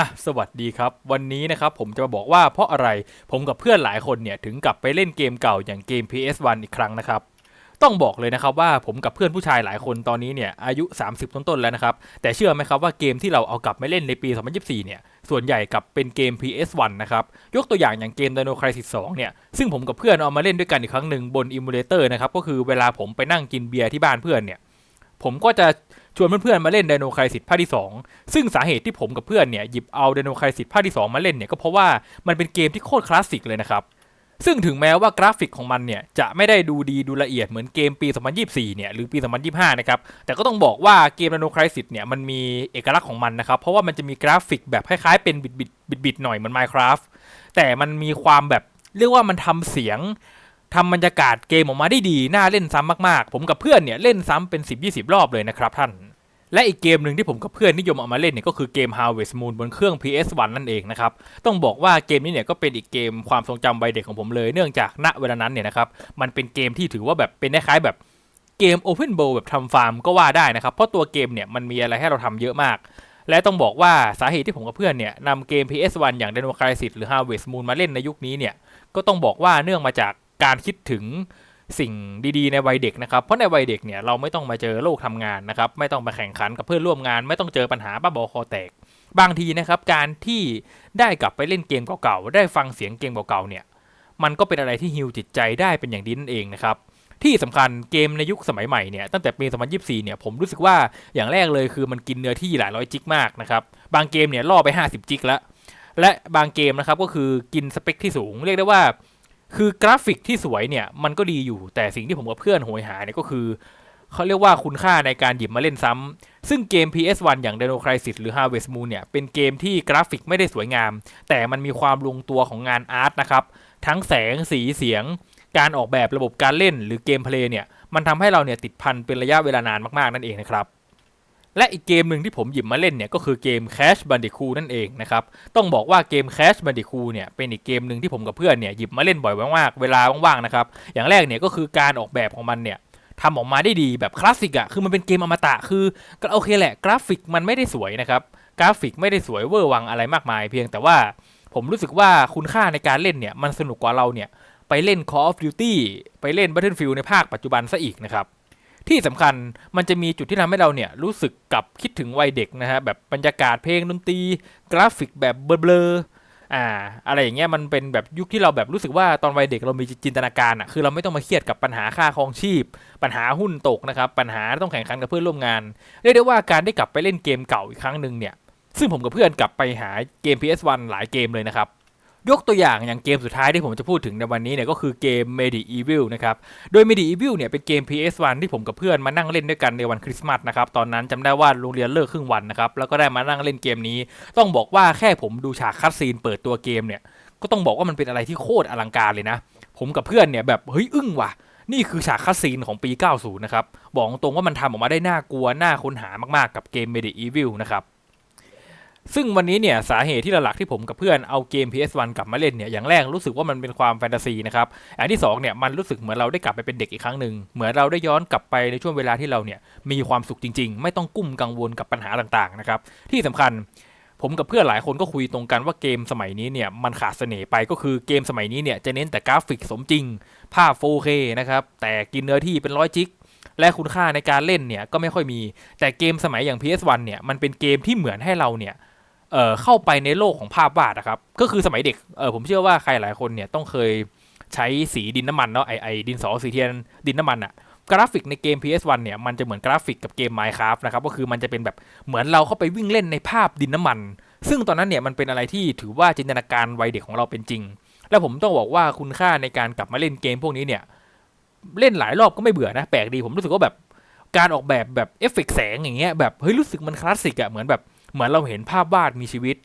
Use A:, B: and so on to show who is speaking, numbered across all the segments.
A: อะสวัสดีครับ วันนี้นะครับผมจะมาบอกว่าเพราะอะไรผมกับเพื่อนหลายคนเนี่ยถึงกลับไปเล่นเกมเก่าอย่างเกม PS1 อีกครั้งนะครับต้องบอกเลยนะครับว่าผมกับเพื่อนผู้ชายหลายคนตอนนี้เนี่ยอายุ 30 ต้นๆแล้วนะครับ แต่เชื่อไหมครับว่าเกมที่เราเอากลับมาเล่นในปี 2024 เนี่ยส่วนใหญ่กลับเป็นเกม PS1 นะครับ ยกตัวอย่างอย่างเกม Dino Crisis 2 เนี่ย ซึ่งผมกับเพื่อนเอามาเล่นด้วยกันอีกครั้งหนึ่งบนอิมูเลเตอร์นะครับ ก็คือเวลาผมไปนั่งกินเบียร์ที่บ้านเพื่อนเนี่ย ผมก็จะ ชวนเพื่อนๆมาเล่น Dino Crisis ภาคที่ 2 ซึ่งสาเหตุที่ผมกับเพื่อนเนี่ยหยิบเอา Dino Crisis ภาคที่ 2 มาเล่นเนี่ยก็เพราะว่ามันเป็นเกมที่โคตรคลาสสิกเลยนะครับซึ่งถึงแม้ว่ากราฟิกของมันเนี่ยจะไม่ได้ดูดีดูละเอียดเหมือนเกมปี 2024 เนี่ยหรือปี 2025 นะครับ แต่ก็ต้องบอกว่าเกม Dino Crisis เนี่ยมันมีเอกลักษณ์ของมันนะครับ เพราะว่ามันจะมีกราฟิกแบบคล้ายๆเป็นบิดบิดบิดบิดๆหน่อยเหมือน Minecraft แต่มันมีความแบบเรียกว่ามันทำเสียง ทำบรรยากาศเกมออกมาได้ดี น่าเล่นซ้ำมากๆ ผมกับเพื่อนเนี่ยเล่นซ้ำเป็น 10-20 รอบเลยนะครับท่าน และอีกเกมหนึ่งที่ผมกับเพื่อนนิยมเอามาเล่นเนี่ยก็คือเกม Harvest Moon บนเครื่อง PS1 นั่นเองนะครับ ต้องบอกว่าเกมนี้เนี่ยก็เป็นอีกเกมความทรงจำวัยเด็กของผมเลย เนื่องจากณเวลานั้นเนี่ยนะครับ มันเป็นเกมที่ถือว่าแบบเป็นคล้ายๆแบบเกม Open World แบบทำฟาร์มก็ว่าได้นะครับ เพราะตัวเกมเนี่ยมันมีอะไรให้เราทำเยอะมากและต้องบอกว่าสาเหตุที่ผมกับเพื่อนเนี่ยนำเกม PS1 อย่าง Dino Crisis หรือ Harvest Moon มาเล่นในยุคนี้เนี่ย ก็ต้องบอกว่าเนื่องมาจาก การคิดถึงสิ่งดีๆในวัยเด็กนะครับ เพราะในวัยเด็กเนี่ยเราไม่ต้องมาเจอโลกทำงานนะครับ ไม่ต้องมาแข่งขันกับเพื่อนร่วมงาน ไม่ต้องเจอปัญหาบ้าบอคอแตก บางทีนะครับการที่ได้กลับไปเล่นเกมเก่าๆ ได้ฟังเสียงเกมเก่าๆ เนี่ย มันก็เป็นอะไรที่ฮิวจิตใจได้เป็นอย่างดีนั่นเองนะครับ ที่สำคัญเกมในยุคสมัยใหม่เนี่ยตั้งแต่ปี 2024 เนี่ยผมรู้สึกว่าอย่างแรกเลยคือมันกินเนื้อที่หลายร้อยจิกมากนะครับ บางเกมเนี่ยล่อไป 50 จิกแล้ว และบางเกมนะครับก็คือกินสเปคที่สูง เรียกได้ว่า คือกราฟิกที่สวยเนี่ยมันก็ดีอยู่ แต่สิ่งที่ผมกับเพื่อนโหยหาเนี่ยก็คือ เขาเรียกว่าคุณค่าในการหยิบมาเล่นซ้ำ ซึ่งเกม PS1 อย่าง Dino Crisis หรือ Harvest Moon เนี่ย เป็นเกมที่กราฟิกไม่ได้สวยงาม แต่มันมีความลงตัวของงานอาร์ตนะครับ ทั้งแสงสีเสียง การออกแบบระบบการเล่นหรือเกมเพลย์เนี่ย มันทำให้เราเนี่ยติดพันเป็นระยะเวลานานมากๆนั่นเองนะครับ และอีกเกมหนึ่งที่ผมหยิบมาเล่นเนี่ยก็คือเกม Crash Bandicoot นั่นเองนะครับ ต้องบอกว่าเกม Crash Bandicoot เนี่ยเป็นอีกเกมหนึ่งที่ผมกับเพื่อนเนี่ยหยิบมาเล่นบ่อยมากๆเวลาว่างๆนะครับ อย่างแรกเนี่ยก็คือการออกแบบของมันเนี่ยทำออกมาได้ดีแบบคลาสสิกอะคือมันเป็นเกมอมตะคือก็โอเคแหละ กราฟิกมันไม่ได้สวยนะครับกราฟิกไม่ได้สวยเวอร์วังอะไรมากมาย เพียงแต่ว่าผมรู้สึกว่าคุณค่าในการเล่นเนี่ยมันสนุกกว่าเราเนี่ยไปเล่น Call of Duty ไปเล่น Battlefield ในภาคปัจจุบันซะอีกนะครับ ที่สำคัญมันจะมีจุดที่ทำให้เราเนี่ยรู้สึกกับคิดถึงวัยเด็กนะฮะแบบบรรยากาศเพลงดนตรีกราฟิกแบบเบลอๆอ่าอะไรอย่างเงี้ยมันเป็นแบบยุคที่เราแบบรู้สึกว่าตอนวัยเด็กเรามีจินตนาการอะคือเราไม่ต้องมาเครียดกับปัญหาค่าครองชีพ ปัญหาหุ้นตกนะครับปัญหาต้องแข่งขันกับเพื่อนร่วมงานเรียกได้ว่าการได้กลับไปเล่นเกมเก่าอีกครั้งหนึ่งเนี่ยซึ่งผมกับเพื่อนกลับไปหาเกม PS1 หลายเกมเลยนะครับ ยกตัวอย่างอย่างเกมสุดท้ายที่ผมจะพูดถึงในวันนี้เนี่ยก็คือเกม Medieval นะครับ โดย Medieval เนี่ยเป็นเกม PS1 ที่ผมกับเพื่อนมานั่งเล่นด้วยกันในวันคริสต์มาสนะครับ ตอนนั้นจำได้ว่าโรงเรียนเลิกครึ่งวันนะครับ แล้วก็ได้มานั่งเล่นเกมนี้ ต้องบอกว่าแค่ผมดูฉากคัดซีนเปิดตัวเกมเนี่ย ก็ต้องบอกว่ามันเป็นอะไรที่โคตรอลังการเลยนะ ผมกับเพื่อนเนี่ยแบบเฮ้ยอึ้งว่ะ นี่คือฉากคัดซีนของปี 90 นะครับ บอกตรงว่ามันทำออกมาได้น่ากลัว น่าค้นหามากๆ กับเกม Medieval นะครับ ซึ่งวันนี้เนี่ยสาเหตุที่หลักๆที่ผมกับเพื่อนเอาเกม PS1 กลับมาเล่นเนี่ยอย่างแรกรู้สึกว่ามันเป็นความแฟนตาซีนะครับอย่างที่สองเนี่ยมันรู้สึกเหมือนเราได้กลับไปเป็นเด็กอีกครั้งหนึ่งเหมือนเราได้ย้อนกลับไปในช่วงเวลาที่เราเนี่ยมีความสุขจริง ๆ ไม่ต้องกุ้มกังวลกับปัญหาต่างๆนะครับที่สำคัญผมกับเพื่อนหลายคนก็คุยตรงกันว่าเกมสมัยนี้เนี่ยมันขาดเสน่ห์ไปก็คือเกมสมัยนี้เนี่ยจะเน้นแต่กราฟิกสมจริง ภาพ 4K นะครับแต่กินเนื้อที่เป็นร้อยจิกและคุณค่าในการเล่นเนี่ยก็ไม่ค่อยมี แต่เกมสมัยอย่าง PS1 เนี่ยมันเป็นเกมที่เหมือนให้เราเนี่ย เอ่อเข้าไปในโลกของภาพวาดนะครับ ก็คือสมัยเด็กเออผมเชื่อว่าใครหลายคนเนี่ยต้องเคยใช้สีดินน้ำมันเนาะไอไอดินสอสีเทียนดินน้ำมันอะกราฟิกในเกม PS1 เนี่ยมันจะเหมือนกราฟิกกับเกม Minecraft นะครับก็คือมันจะเป็นแบบเหมือนเราเข้าไปวิ่งเล่นในภาพดินน้ำมัน ซึ่งตอนนั้นเนี่ยมันเป็นอะไรที่ถือว่าจินตนาการวัยเด็กของเราเป็นจริง และผมต้องบอกว่าคุณค่าในการกลับมาเล่นเกมพวกนี้เนี่ยเล่นหลายรอบก็ไม่เบื่อนะแปลกดีผมรู้สึกว่าแบบการออกแบบแบบเอฟเฟกต์แสงอย่างเงี้ยแบบเฮ้ยรู้สึกมันคลาสสิกอะเหมือนแบบ เหมือนเราเห็นภาพวาดมีชีวิต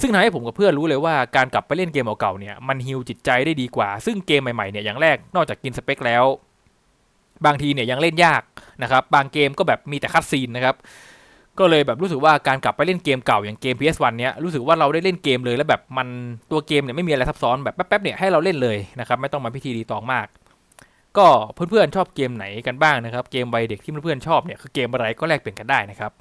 A: ซึ่งทำให้ผมกับเพื่อนรู้เลยว่าการกลับไปเล่นเกมเก่าๆเนี่ยมันฮิวจิตใจได้ดีกว่า ซึ่งเกมใหม่ๆเนี่ยอย่างแรกนอกจากกินสเปคแล้ว บางทีเนี่ยยังเล่นยากนะครับบางเกมก็แบบมีแต่คัดซีนนะครับก็เลยแบบรู้สึกว่าการกลับไปเล่นเกมเก่าอย่างเกม PS1 เนี้ยรู้สึกว่าเราได้เล่นเกมเลยแล้วแบบมันตัวเกมเนี่ยไม่มีอะไรซับซ้อนแบบแป๊บๆเนี่ยให้เราเล่นเลยนะครับไม่ต้องมาพิธีรีตองมาก ก็เพื่อนๆชอบเกมไหนกันบ้างนะครับ เกมวัยเด็กที่เพื่อนๆชอบเนี่ยคือเกมอะไรก็แลกเปลี่ยนกันได้นะครับ